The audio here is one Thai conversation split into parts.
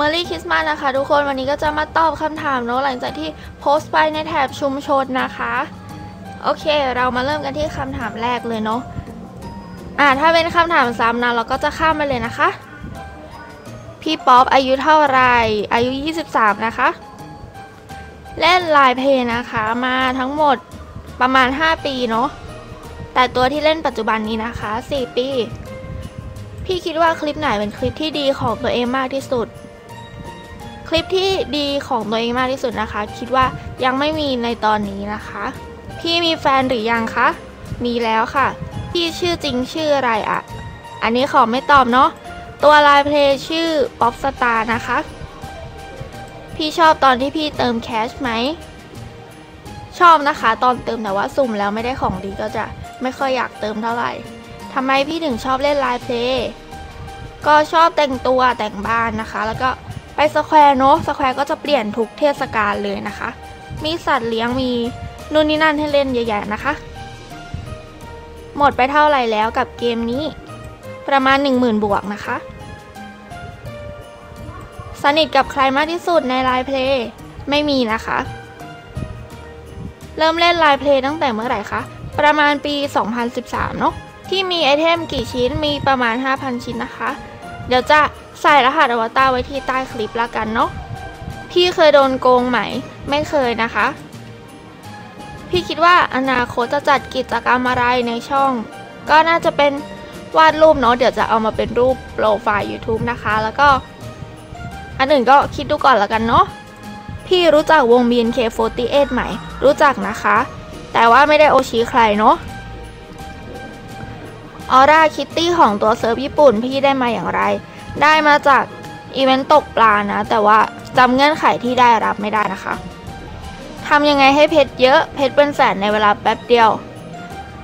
เมอรี่คริสต์มาสนะคะ ทุกคนวันนี้ก็จะมาตอบคำถามเนาะหลังจากที่โพสต์ไปในแถบชุมชนนะคะ โอเค เรามาเริ่มกันที่คำถามแรกเลยเนาะอ่าถ้าเป็นคำถามซ้ำนะเราก็จะข้ามไปเลยนะคะ พี่ป๊อปอายุเท่าไรอายุ 23 นะคะ เล่นไลน์เพย์นะคะมาทั้งหมดประมาณ 5 ปีเนาะแต่ตัวที่เล่นปัจจุบันนี้นะคะ 4 ปี พี่คิดว่าคลิปไหนเป็นคลิปที่ดีของตัวเองมากที่สุด คลิปที่ดีของตัวเองมากที่สุดนะคะ คิดว่ายังไม่มีในตอนนี้นะคะ พี่มีแฟนหรือยังคะ มีแล้วค่ะ พี่ชื่อจริงชื่ออะไรอะอันนี้ขอไม่ตอบเนาะ ตัวไลน์เพลย์ชื่อป๊อปสตาร์นะคะ พี่ชอบตอนที่พี่เติมแคชไหม ชอบนะคะ ตอนเติมแต่ว่าสุ่มแล้วไม่ได้ของดีก็จะไม่ค่อยอยากเติมเท่าไหร่ทำไมพี่ถึงชอบเล่นไลน์เพลย์ก็ชอบแต่งตัวแต่งบ้านนะคะ แล้วก็ ไปสแควร์เนาะสแควร์ก็จะเปลี่ยนทุกเทศกาลเลยนะคะ มีสัตว์เลี้ยงมีนู่นนี่นั่นให้เล่นเยอะแยะนะคะ หมดไปเท่าไหร่แล้วกับเกมนี้ ประมาณ 10,000 บวกนะคะ สนิทกับใครมากที่สุดในไลน์เพลย์ไม่มีนะคะ เริ่มเล่นไลน์เพลย์ตั้งแต่เมื่อไหร่คะ ประมาณปี 2013 เนาะที่มีไอเทมกี่ชิ้นมีประมาณ 5,000 ชิ้นนะคะ เดี๋ยวจะ ใส่รหัสอวตารไว้ที่ใต้คลิปและกันเนาะ พี่เคยโดนโกงไหม ไม่เคยนะคะ พี่คิดว่าอนาคตจะจัดกิจกรรมอะไรในช่อง ก็น่าจะเป็นวาดรูปเนาะ เดี๋ยวจะเอามาเป็นรูปโปรไฟล์ YouTube นะคะ แล้วก็ อันอื่นก็คิดดูก่อนและกันเนาะ พี่รู้จักวง BNK48 ไหม รู้จักนะคะ แต่ว่าไม่ได้โอชิใครเนาะออร่าคิตตี้ของตัวเซิร์ฟญี่ปุ่นพี่ได้มาอย่างไร ได้มาจากอีเวนต์ตกปลานะ แต่ว่าจำเงื่อนไขที่ได้รับไม่ได้นะคะทำยังไงให้เพชรเยอะเพชรเป็นแสนในเวลาแป๊บเดียว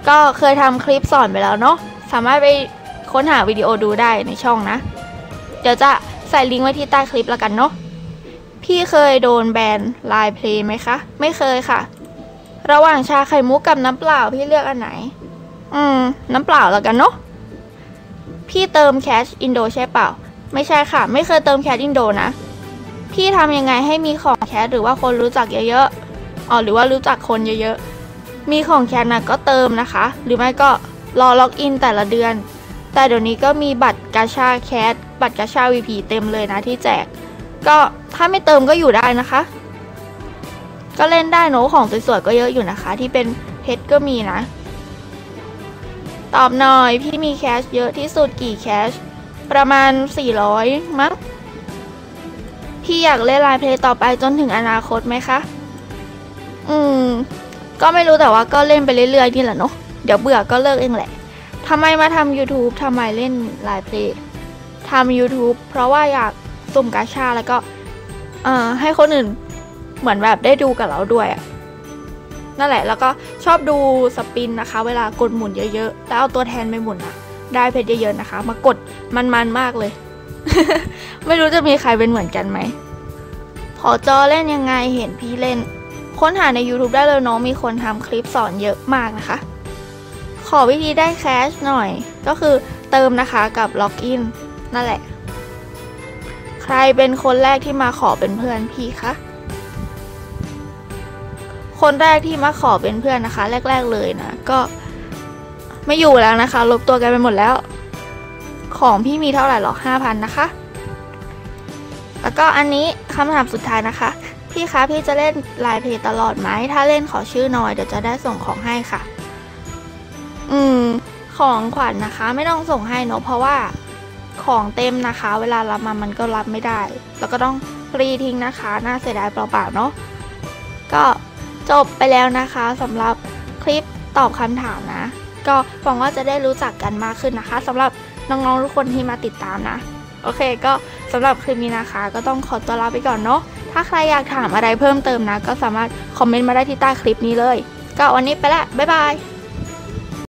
ก็เคยทำคลิปสอนไปแล้วเนาะสามารถไปค้นหาวิดีโอดูได้ในช่องนะ เดี๋ยวจะใส่ลิงก์ไว้ที่ใต้คลิปแล้วกันเนาะพี่เคยโดนแบนไลน์เพลย์ไหมคะ ไม่เคยค่ะ ระหว่างชาไข่มุกกับน้ำเปล่าพี่เลือกอันไหน อืม น้ำเปล่าแล้วกันเนาะพี่เติมแคชอินโดใช่เปล่า ไม่ใช่ค่ะ ไม่เคยเติมแคชอินโดนะ พี่ทำยังไงให้มีของแคชหรือว่าคนรู้จักเยอะๆอ๋อหรือว่ารู้จักคนเยอะๆ มีของแคชนะก็เติมนะคะ หรือไม่ก็รอล็อกอินแต่ละเดือน แต่เดี๋ยวนี้ก็มีบัตรกาชาแคชบัตรกาชา VP เต็มเลยนะที่แจก ก็ถ้าไม่เติมก็อยู่ได้นะคะ ก็เล่นได้โน้ของสวยๆก็เยอะอยู่นะคะ ที่เป็นเพชรก็มีนะ ตอบหน่อยพี่มีแคชเยอะที่สุดกี่แคช ประมาณ 400 มั้ง พี่อยากเล่นไลน์เพลย์ต่อไปจนถึงอนาคตไหมคะ อืม ก็ไม่รู้แต่ว่าก็เล่นไปเรื่อยๆนี่แหละเนาะ เดี๋ยวเบื่อก็เลิกเองแหละทำไมมาทำ YouTube ทำไมเล่นไลน์เพลย์ทำ YouTube เพราะว่าอยากสุ่มกาชาแล้วก็เอ่อให้คนอื่นเหมือนแบบได้ดูกับเราด้วยอะนั่นแหละแล้วก็ชอบดูสปินนะคะ เวลากดหมุนเยอะๆ แล้วเอาตัวแทนไปหมุนอะ ได้เพชรเยอะๆนะคะ มากดมันๆมากเลย ไม่รู้จะมีใครเป็นเหมือนกันไหมพอจอเล่นยังไงเห็นพี่เล่น ค้นหาใน YouTube ได้เลยเนาะมีคนทำคลิปสอนเยอะมากนะคะ ขอวิธีได้แคชหน่อย ก็คือเติมนะคะกับล็อกอินนั่นแหละ ใครเป็นคนแรกที่มาขอเป็นเพื่อนพี่คะคนแรกที่มาขอเป็นเพื่อนนะคะ แรก ๆเลยนะ ก็ ไม่อยู่แล้วนะคะ ลบตัวกันไปหมดแล้ว ของพี่มีเท่าไหร่หรอห้าพันนะคะ แล้วก็อันนี้คำถามสุดท้ายนะคะ พี่คะพี่จะเล่นไลน์เพจตลอดไหม ถ้าเล่นขอชื่อหน่อยเดี๋ยวจะได้ส่งของให้ค่ะ อืม ของขวัญนนะคะ ไม่ต้องส่งให้เนอะเพราะว่าของเต็มนะคะ เวลารับมามันก็รับไม่ได้ แล้วก็ต้องรีทิ้งนะคะ น่าเสียดายเปล่าๆเนาะก็จบไปแล้วนะคะสำหรับคลิปตอบคำถามนะ ก็หวังว่าจะได้รู้จักกันมากขึ้นนะคะสำหรับน้องๆทุกคนที่มาติดตามนะ โอเคก็สำหรับคลิปนี้นะคะ ก็ต้องขอตัวลาไปก่อนเนาะถ้าใครอยากถามอะไรเพิ่มเติมนะ ก็สามารถคอมเมนต์มาได้ที่ใต้คลิปนี้เลย ก็วันนี้ไปแล้วบ๊ายบาย